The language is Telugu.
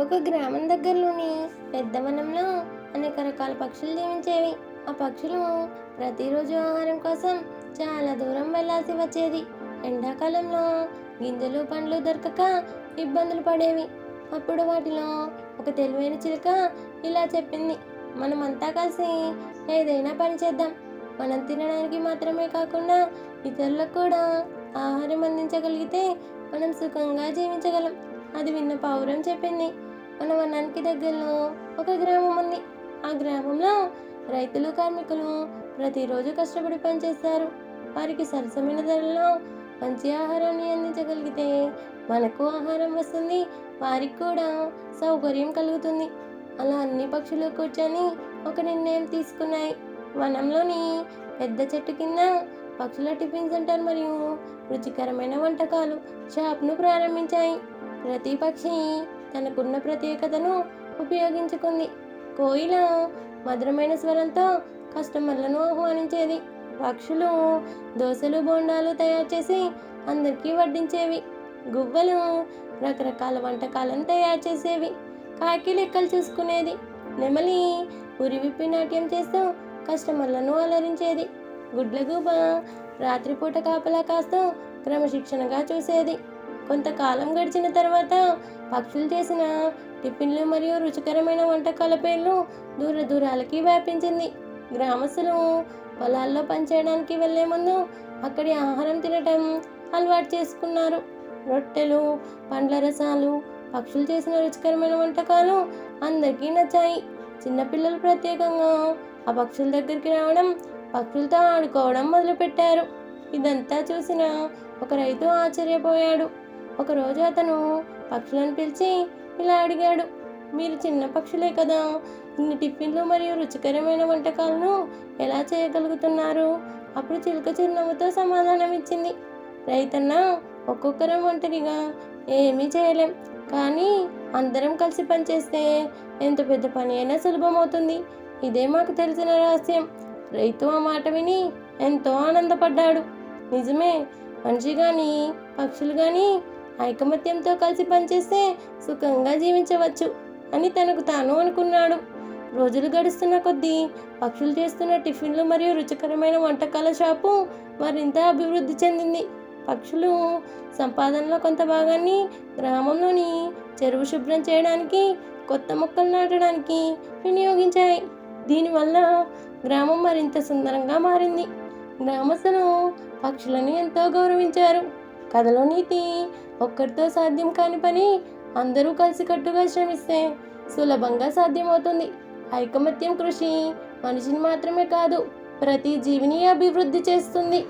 ఒక గ్రామం దగ్గరలోని పెద్ద వనంలో అనేక రకాల పక్షులు జీవించేవి. ఆ పక్షులు ప్రతిరోజు ఆహారం కోసం చాలా దూరం వెళ్ళాల్సి వచ్చేది. ఎండాకాలంలో గింజలు పండ్లు దొరకక ఇబ్బందులు పడేవి. అప్పుడు వాటిలో ఒక తెలివైన చిలుక ఇలా చెప్పింది. మనమంతా కలిసి ఏదైనా పని చేద్దాం. మనం తినడానికి మాత్రమే కాకుండా ఇతరులకు కూడా ఆహారం అందించగలిగితే మనం సుఖంగా జీవించగలం. అది విన్న పావురం చెప్పింది. మన వనానికి దగ్గరలో ఒక గ్రామం ఉంది. ఆ గ్రామంలో రైతులు కార్మికులు ప్రతిరోజు కష్టపడి పనిచేస్తారు. వారికి సరసమైన ధరలో మంచి ఆహారాన్ని అందించగలిగితే మనకు ఆహారం వస్తుంది. వారికి కూడా సౌకర్యం కలుగుతుంది. అలా అన్ని పక్షులు కూర్చొని ఒక నిర్ణయం తీసుకున్నాయి. వనంలోని పెద్ద చెట్టు కింద పక్షుల టిఫిన్ సెంటర్ మరియు రుచికరమైన వంటకాలు షాప్ను ప్రారంభించాయి. ప్రతి పక్షి తనకున్న ప్రత్యేకతను ఉపయోగించుకుంది. కోయిల మధురమైన స్వరంతో కస్టమర్లను ఆహ్వానించేది. పక్షులు దోశలు బోండాలు తయారు చేసి అందరికీ వడ్డించేవి. గువ్వలు రకరకాల వంటకాలను తయారు చేసేవి. కాకి లెక్కలు చూసుకునేది. నెమలి ఉరివిప్పి నాట్యం చేస్తూ కస్టమర్లను అలరించేది. గుడ్లగూబ రాత్రిపూట కాపలా కాస్తూ క్రమశిక్షణగా చూసేది. కొంతకాలం గడిచిన తర్వాత పక్షులు చేసిన టిఫిన్లు మరియు రుచికరమైన వంటకాల పేర్లు దూర దూరాలకి వ్యాపించింది. గ్రామస్తులు పొలాల్లో పనిచేయడానికి వెళ్ళే ముందు అక్కడి ఆహారం తినటం అలవాటు చేసుకున్నారు. రొట్టెలు పండ్ల రసాలు పక్షులు చేసిన రుచికరమైన వంటకాలు అందరికీ నచ్చాయి. చిన్నపిల్లలు ప్రత్యేకంగా ఆ పక్షుల దగ్గరికి రావడం పక్షులతో ఆడుకోవడం మొదలుపెట్టారు. ఇదంతా చూసిన ఒక రైతు ఆశ్చర్యపోయాడు. ఒకరోజు అతను పక్షులను పిలిచి ఇలా అడిగాడు మీరు చిన్న పక్షులే కదా ఇన్ని టిఫిన్లు మరియు రుచికరమైన వంటకాలను ఎలా చేయగలుగుతున్నారు? అప్పుడు చిలుక చిరునవ్వుతో సమాధానం ఇచ్చింది రైతన్న ఒక్కొక్కరం ఒంటరిగా ఏమీ చేయలేం కానీ అందరం కలిసి పనిచేస్తే ఎంత పెద్ద పని అయినా సులభమవుతుంది. ఇదే మాకు తెలిసిన రహస్యం. రైతు ఆ మాట విని ఎంతో ఆనందపడ్డాడు. నిజమే మనిషి కానీ పక్షులు కానీ ఐకమత్యంతో కలిసి పనిచేస్తే సుఖంగా జీవించవచ్చు అని తనకు తాను అనుకున్నాడు. రోజులు గడుస్తున్న కొద్దీ పక్షులు చేస్తున్న టిఫిన్లు మరియు రుచికరమైన వంటకాల షాపు మరింత అభివృద్ధి చెందింది. పక్షులు సంపాదనలో కొంత భాగాన్ని గ్రామంలోని చెరువు శుభ్రం చేయడానికి కొత్త మొక్కలు నాటడానికి వినియోగించాయి. దీనివల్ల గ్రామం మరింత సుందరంగా మారింది. గ్రామస్తులు పక్షులను ఎంతో గౌరవించారు. కథలో నీతి ఒక్కరితో సాధ్యం కాని పని అందరూ కలిసికట్టుగా శ్రమిస్తే సులభంగా సాధ్యమవుతుంది. ఐకమత్యం కృషి మనిషిని మాత్రమే కాదు ప్రతి జీవిని అభివృద్ధి చేస్తుంది.